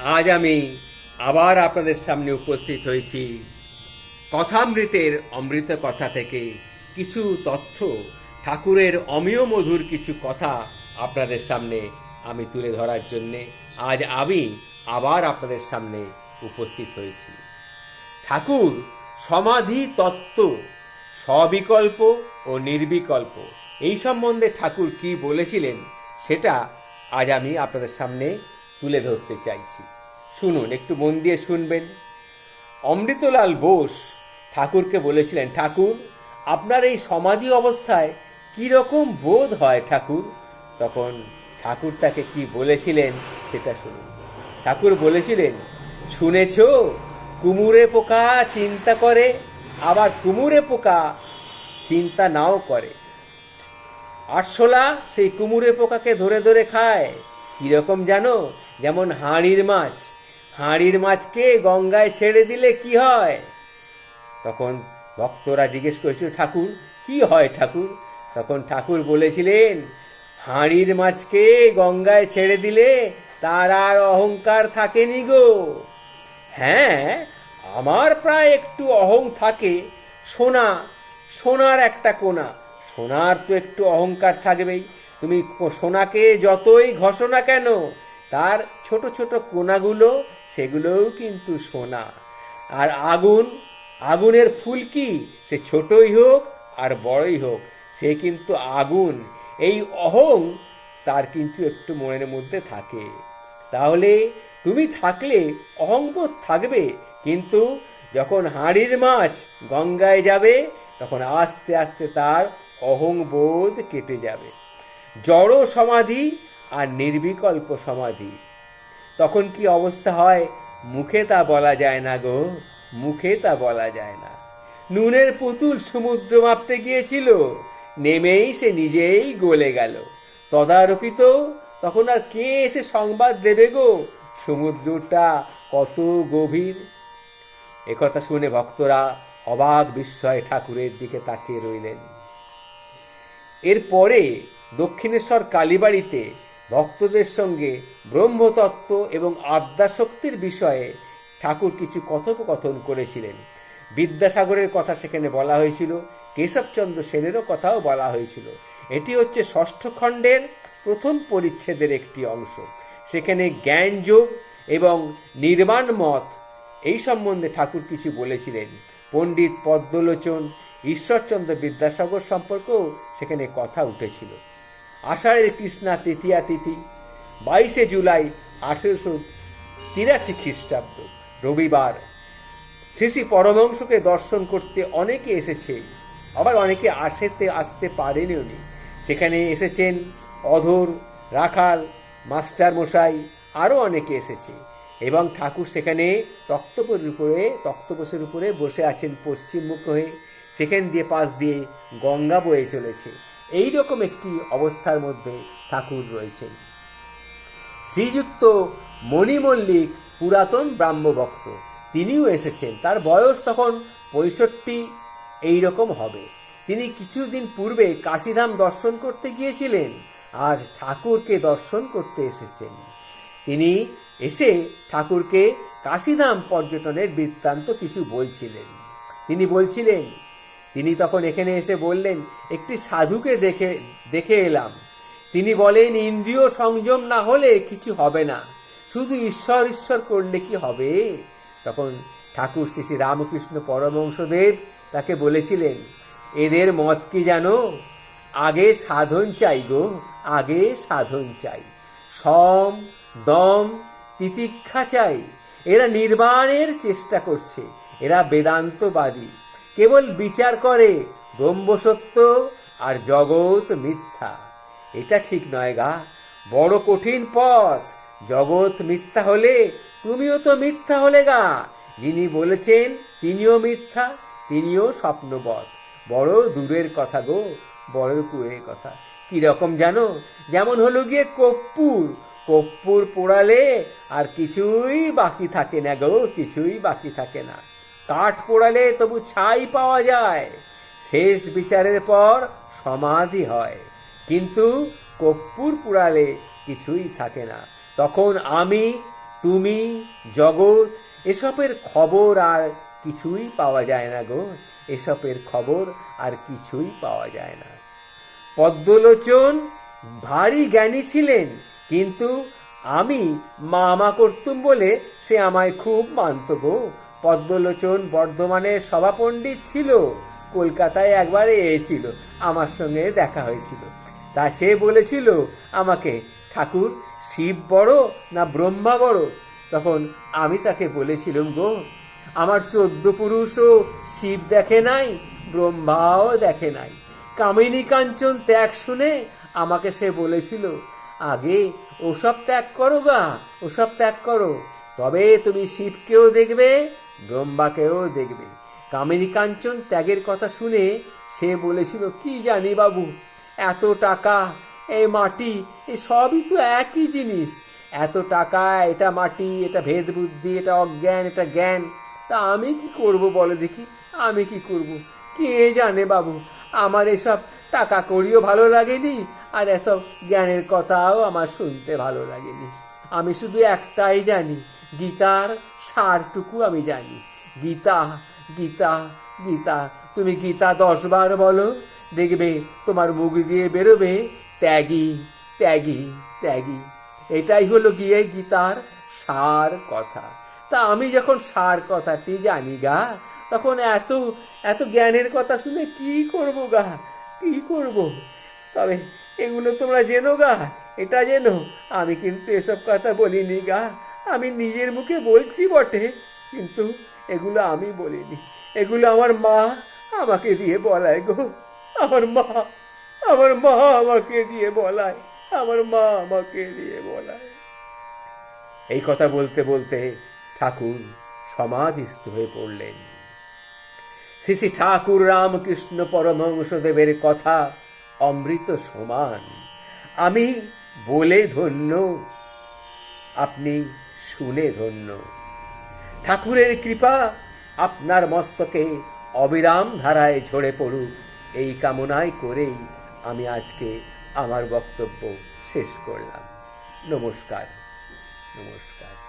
আজ আমি আবার আপনাদের সামনে উপস্থিত হয়েছি। কথামৃতের অমৃত কথা থেকে কিছু তথ্য, ঠাকুরের অমিয় মধুর কিছু কথা আপনাদের সামনে আমি তুলে ধরার জন্যে আজ আমি আবার আপনাদের সামনে উপস্থিত হয়েছি। ঠাকুর, সমাধি তত্ত্ব, সবিকল্প ও নির্বিকল্প, এই সম্বন্ধে ঠাকুর কি বলেছিলেন সেটা আজ আমি আপনাদের সামনে তুলে ধরতে চাইছি। শুনুন, একটু মন দিয়ে শুনবেন। অমৃতলাল বোস ঠাকুরকে বলেছিলেন, ঠাকুর, আপনার এই সমাধি অবস্থায় কি রকম বোধ হয় ঠাকুর? তখন ঠাকুর তাকে কি বলেছিলেন সেটা শুনুন। ঠাকুর বলেছিলেন, শুনেছ, কুমুরে পোকা চিন্তা করে, আবার কুমুরে পোকা চিন্তা নাও করে। আরশোলা সেই কুমুরে পোকাকে ধরে ধরে খায় কীরকম জানো? যেমন হাঁড়ির মাছ। হাঁড়ির মাছকে গঙ্গায় ছেড়ে দিলে কি হয়? তখন ভক্তরা জিজ্ঞেস করেছিল, ঠাকুর, কি হয় ঠাকুর? তখন ঠাকুর বলেছিলেন, হাঁড়ির মাছকে গঙ্গায় ছেড়ে দিলে তার আর অহংকার থাকেনি গো। হ্যাঁ আমার প্রায় একটু অহং থাকে। সোনা, সোনার একটা কোনা। সোনার তো একটু অহংকার থাকবেই। তুমি সোনাকে যতই ঘষো না কেন, তার ছোট ছোট কোনাগুলো, সেগুলোও কিন্তু সোনা। আর আগুন, আগুনের ফুল কি? সে ছোটই হোক আর বড়ই হোক, সে কিন্তু আগুন। এই অহং তার কিন্তু একটু মনের মধ্যে থাকে। তাহলে তুমি থাকলে অহংবোধ থাকবে, কিন্তু যখন হাঁড়ির মাছ গঙ্গায় যাবে, তখন আস্তে আস্তে তার অহংবোধ কেটে যাবে। জড় সমাধি আর নির্বিকল্প সমাধি। তখন কি অবস্থা হয়? মুখে তা বলা যায় না গো, মুখে তা বলা যায় না। নুনের পুতুল সমুদ্র মাপতে গিয়েছিল, নেমেই সে নিজেই গলে গেল। তদারকিত তখন আর কে এসে সংবাদ দেবে গো? সমুদ্রটা কত গভীর। একথা শুনে ভক্তরা অবাক বিস্ময়ে ঠাকুরের দিকে তাকিয়ে রইলেন। এরপরে দক্ষিণেশ্বর কালীবাড়িতে ভক্তদের সঙ্গে ব্রহ্মতত্ত্ব এবং আদ্যাশক্তির বিষয়ে ঠাকুর কিছু কথোপকথন করেছিলেন। বিদ্যাসাগরের কথা সেখানে বলা হয়েছিল, কেশবচন্দ্র সেনেরও কথাও বলা হয়েছিল। এটি হচ্ছে ষষ্ঠ খণ্ডের প্রথম পরিচ্ছেদের একটি অংশ। সেখানে জ্ঞানযোগ এবং নির্মাণ মত, এই সম্বন্ধে ঠাকুর কিছু বলেছিলেন। পণ্ডিত পদ্মলোচন, ঈশ্বরচন্দ্র বিদ্যাসাগর সম্পর্কেও সেখানে কথা উঠেছিল। আষাঢ়ের কৃষ্ণা তৃতীয়া তিথি, বাইশে জুলাই আঠেরোশো তিরাশি খ্রিস্টাব্দ, রবিবার। শ্রী পরমংশকে দর্শন করতে অনেকে এসেছে, আবার অনেকে আসেতে আসতে পারেনও নি। সেখানে এসেছেন অধর, রাখাল মাস্টার মশাই আরও অনেকে এসেছে এবং ঠাকুর সেখানে তক্তপোষের উপরে তক্তপোষের উপরে বসে আছেন পশ্চিমমুখ হয়ে। সেখান দিয়ে পাশ দিয়ে গঙ্গা বয়ে চলেছে। এই রকম একটি অবস্থার মধ্যে ঠাকুর রয়েছেন। শ্রীযুক্ত মণি মল্লিক পুরাতন ব্রাহ্মভক্ত, তিনিও এসেছেন। তার বয়স তখন পঁয়ষট্টি এই রকম হবে। তিনি কিছুদিন পূর্বে কাশীধাম দর্শন করতে গিয়েছিলেন আজ ঠাকুরকে দর্শন করতে এসেছেন। তিনি এসে ঠাকুরকে কাশীধাম পর্যটনের বৃত্তান্ত কিছু বলছিলেন। তিনি বলছিলেন তিনি তখন এখানে এসে বললেন, একটি সাধুকে দেখে দেখে এলাম। তিনি বলেন, ইন্দ্রিয় সংযম না হলে কিছু হবে না। শুধু ঈশ্বর ঈশ্বর করলে কি হবে? তখন ঠাকুর শ্রী শ্রী রামকৃষ্ণ পরমংশদেব তাকে বলেছিলেন, এদের মত কি জানো? আগে সাধন চাই গো, আগে সাধন চাই। সম, দম, তিতিক্ষা চাই। এরা নির্বাণের চেষ্টা করছে। এরা বেদান্তবাদী। কেবল বিচার করে ব্রহ্মসত্য আর জগৎ মিথ্যা। এটা ঠিক নয় গা, বড় কঠিন পথ। জগৎ মিথ্যা হলে তুমিও তো মিথ্যা হলে গা। যিনি বলেছেন তিনিও মিথ্যা, তিনিও স্বপ্নবধ। বড় দূরের কথা গো, বড় কুয়ের কথা। কি রকম জানো? যেমন হলো গিয়ে কপ্পুর। কপ্পুর পোড়ালে আর কিছুই বাকি থাকে না গো, কিছুই বাকি থাকে না। কাঠ পোড়ালে তবু ছাই পাওয়া যায়। শেষ বিচারের পর সমাধি হয়। কিন্তু কপ্পুর পুড়ালে কিছুই থাকে না। তখন আমি, তুমি, জগৎ, এসবের খবর আর কিছুই পাওয়া যায় না গো। এসবের খবর আর কিছুই পাওয়া যায় না। পদ্মলোচন ভারী জ্ঞানী ছিলেন, কিন্তু আমি মামা করতুম বলে সে আমায় খুব মানত গো। পদ্মলোচন বর্ধমানের সভাপণ্ডিত ছিল। কলকাতায় একবার এসেছিল আমার সঙ্গে দেখা হয়েছিল। তা সে বলেছিল, আমাকে ঠাকুর, শিব বড় না ব্রহ্মা বড়? তখন আমি তাকে বলেছিলাম, গো, আমার চোদ্দ পুরুষও শিব দেখে নাই, ব্রহ্মাও দেখে নাই। কামিনী কাঞ্চন ত্যাগ শুনে আমাকে সে বলেছিল, আগে ওসব ত্যাগ করো গা, ওসব ত্যাগ করো, তবে তুমি শিবকেও দেখবে ব্রহ্মাকেও দেখবে। কামিনী কাঞ্চন ত্যাগের কথা শুনে সে বলেছিল, কি জানি বাবু, এত টাকা এই মাটি, এ সবই তো একই জিনিস। এত টাকা, এটা মাটি, এটা ভেদ বুদ্ধি, এটা অজ্ঞান, এটা জ্ঞান। তা আমি কি করব বলে দেখি, আমি কি করব? কে জানে বাবু, আমার এসব টাকা করিও ভালো লাগেনি, আর এসব জ্ঞানের কথাও আমার শুনতে ভালো লাগেনি। আমি শুধু একটাই জানি গীতার সারটুকু আমি জানি। গীতা গীতা গীতা, তুমি গীতা দশবার বলো। দেখবে তোমার মুখ দিয়ে বেরোবে ত্যাগী ত্যাগী ত্যাগী। এটাই হলো গিয়ে গীতার সার কথা। তা আমি যখন সার কথাটি জানি গা, তখন এত এত জ্ঞানের কথা শুনে কি করব গা? কি করব? তবে এগুলো তোমরা জেনো গা, এটা জেনো। আমি কিন্তু এসব কথা বলিনি গা। আমি নিজের মুখে বলছি বটে, কিন্তু এগুলো আমি বলিনি। এগুলো আমার মা আমাকে দিয়ে বলায় গো। আমার মা আমার মা আমাকে দিয়ে বলায়। আমার মা আমাকে দিয়ে বলায়। এই কথা বলতে বলতে ঠাকুর সমাধিস্থ হয়ে পড়লেন। শ্রী শ্রী ঠাকুর রামকৃষ্ণ পরমহংসদেবের কথা অমৃত সমান। আমি বলে ধন্য। আপনি শুনে ধন্য। ঠাকুরের কৃপা আপনার মস্তকে অবিরাম ধারায় ঝরে পড়ুক। এই কামনায় করেই আমি আজকে আমার বক্তব্য শেষ করলাম। নমস্কার। নমস্কার।